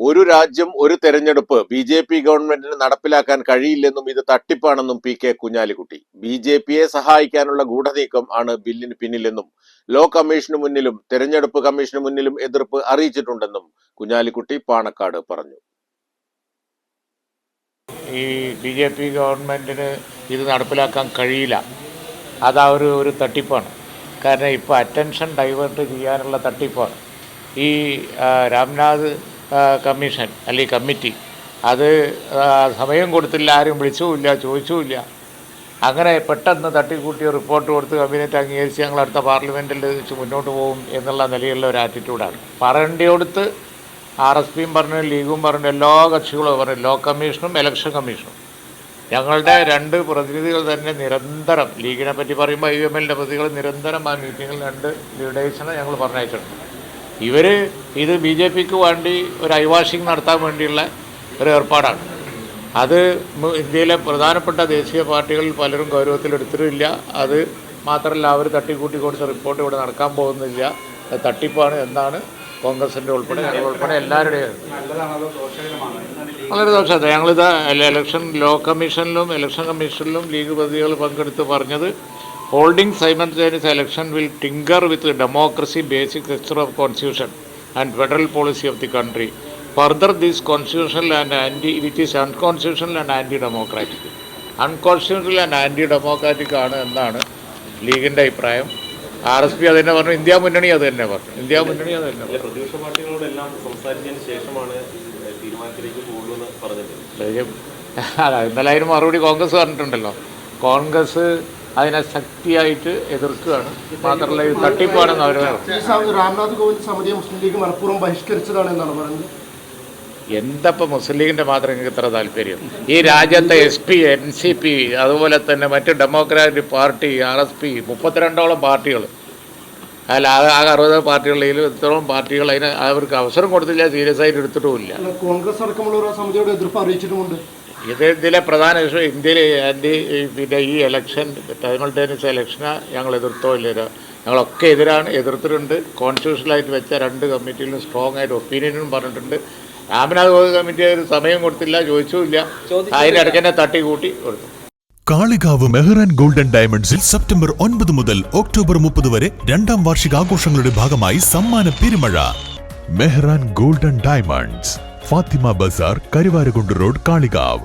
ഒരു രാജ്യം ഒരു തെരഞ്ഞെടുപ്പ് ബി ജെ പി ഗവൺമെന്റിന് നടപ്പിലാക്കാൻ കഴിയില്ലെന്നും ഇത് തട്ടിപ്പാണെന്നും P K Kunhalikutty. B J പിയെ സഹായിക്കാനുള്ള ഗൂഢനീക്കം ആണ് ബില്ലിന് പിന്നിലെന്നും ലോ കമ്മീഷന് മുന്നിലും തെരഞ്ഞെടുപ്പ് കമ്മീഷന് മുന്നിലും എതിർപ്പ് അറിയിച്ചിട്ടുണ്ടെന്നും കുഞ്ഞാലിക്കുട്ടി പാണക്കാട് പറഞ്ഞു. ഈ ബി ജെ പി ഗവൺമെന്റിന് ഇത് നടപ്പിലാക്കാൻ കഴിയില്ല. അത് ഒരു ഒരു തട്ടിപ്പാണ്. കാരണം ഇപ്പോൾ അറ്റൻഷൻ ഡൈവേർട്ട് ചെയ്യാനുള്ള തട്ടിപ്പാണ്. ഈ രാംനാഥ് കമ്മീഷൻ അല്ലെങ്കിൽ കമ്മിറ്റി. അത് സമയം കൊടുത്തില്ല ആരും വിളിച്ചുമില്ല ചോദിച്ചുമില്ല. അങ്ങനെ പെട്ടെന്ന് തട്ടിക്കൂട്ടിയ റിപ്പോർട്ട് കൊടുത്ത് കമ്മിനറ്റ് അംഗീകരിച്ച് ഞങ്ങൾ അടുത്ത പാർലമെന്റിൽ വെച്ച് മുന്നോട്ട് പോകും എന്നുള്ള നിലയിലുള്ള ഒരു ആറ്റിറ്റ്യൂഡാണ് പറയേണ്ടിയോടുത്ത് ആർ എസ് പിയും പറഞ്ഞു ലീഗും പറഞ്ഞു എല്ലാ കക്ഷികളും പറഞ്ഞു. ലോ കമ്മീഷനും ഇലക്ഷൻ കമ്മീഷനും. ഞങ്ങളുടെ രണ്ട് പ്രതിനിധികൾ തന്നെ നിരന്തരം ലീഗിനെ പറ്റി പറയുമ്പോൾ ഐ എം എല്ലിന്റെ പ്രതികൾ നിരന്തരം ആ മീറ്റിങ്ങിൽ രണ്ട് ലീഡേഴ്സിനെ ഞങ്ങൾ പറഞ്ഞയച്ചിട്ടുണ്ട്. ഇവർ ഇത് ബി ജെ പിക്ക് വേണ്ടി ഒരു ഐവാഷിംഗ് നടത്താൻ വേണ്ടിയുള്ള ഒരു ഏർപ്പാടാണ്. അത് ഇന്ത്യയിലെ പ്രധാനപ്പെട്ട ദേശീയ പാർട്ടികളിൽ പലരും ഗൗരവത്തിലെടുത്തിട്ടില്ല. അത് മാത്രമല്ല അവർ തട്ടിക്കൂട്ടി കൊടുത്ത റിപ്പോർട്ട് ഇവിടെ നടക്കാൻ പോകുന്നില്ല. തട്ടിപ്പാണ് എന്നാണ് കോൺഗ്രസിന്റെ ഉൾപ്പെടെ. ഉൾപ്പെടെ എല്ലാവരുടെയും വളരെ ദോഷത്തെ ഞങ്ങളിത് ഇലക്ഷൻ ലോ കമ്മീഷനിലും ഇലക്ഷൻ കമ്മീഷനിലും ലീഗ് പ്രതികൾ പങ്കെടുത്ത് പറഞ്ഞത് holding simultaneous election will tinker with democracy basic structure of constitution and federal policy of the country further this constitutional and anti which is unconstitutional and anti democratic unconstitutional and anti democratic ആണ് എന്നാണ് ലീഗിന്റെ അഭിപ്രായം. R S P അത് തന്നെ പറഞ്ഞു India മുന്നണി അത് തന്നെ പറഞ്ഞു. ഇന്ത്യ മുന്നണി അത് തന്നെ പ്രതിപക്ഷ പാർട്ടികളോടെല്ലാം സംസാരിച്ചതിന് ശേഷമാണ് തീരുമാനത്തിലേക്ക് പോകുന്നത് പറഞ്ഞത് ഇന്നലെ അതിന് മറുപടി കോൺഗ്രസ് പറഞ്ഞിട്ടുണ്ടല്ലോ. കോൺഗ്രസ് അതിനെ ശക്തിയായിട്ട് എതിർക്കുകയാണ്. മാത്രമല്ല ഇത് തട്ടിപ്പാണെന്ന് അവർ രാംനാഥ് കോവിന്ദ് സമിതിയെ മുസ്ലിം ലീഗ് മനഃപൂർവം ബഹിഷ്കരിച്ചതാണ് എന്നാണ് പറയുന്നത്. എന്തപ്പോൾ മുസ്ലിം ലീഗിന്റെ മാത്രം എനിക്ക് ഇത്ര താല്പര്യം? ഈ രാജ്യത്തെ S P N C P അതുപോലെ തന്നെ മറ്റ് democratic party R S P മുപ്പത്തിരണ്ടോളം പാർട്ടികൾ. അല്ല ആകെ ആകെ അറുപത് പാർട്ടികളിൽ ഇത്രയും പാർട്ടികൾ അതിന് അവർക്ക് അവസരം കൊടുത്തില്ല സീരിയസ് ആയിട്ട് എടുത്തിട്ടുമില്ല. കോൺഗ്രസ് അടക്കമുള്ള സമിതിയോട് എതിർപ്പ് അറിയിച്ചിട്ടുമുണ്ട്. ഇത് ഇതിലെ പ്രധാന വിഷയം ഇന്ത്യയിൽ ആന്റി പിന്നെ ഈ ഇലക്ഷൻ ടൈമൾട്ടേനിയസ് ഇലക്ഷനെ ഞങ്ങൾ എതിർത്തോ ഇല്ല ഞങ്ങളൊക്കെ എതിരാണ് എതിർത്തിട്ടുണ്ട്. കോൺസ്റ്റിറ്റ്യൂഷണലായിട്ട് വെച്ച രണ്ട് കമ്മിറ്റിയിലും സ്ട്രോങ് ആയിട്ട് ഒപ്പീനിയനും പറഞ്ഞിട്ടുണ്ട്. രാമനാഥ് കോവിന്ദ് കമ്മിറ്റി ഒരു സമയം കൊടുത്തില്ല ചോദിച്ചുമില്ല അതിനിടയ്ക്ക് തന്നെ തട്ടിക്കൂട്ടി കൊടുത്തു. കാളികാവ് മെഹ്റാൻ ഗോൾഡൻ ഡയമണ്ട്സിൽ സെപ്റ്റംബർ ഒൻപത് മുതൽ ഒക്ടോബർ മുപ്പത് വരെ രണ്ടാം വാർഷികാഘോഷങ്ങളുടെ ഭാഗമായി സമ്മാന പെരുമഴ. Mehran golden diamonds Fathima Bazar Karuvarakundu road Kalikavu.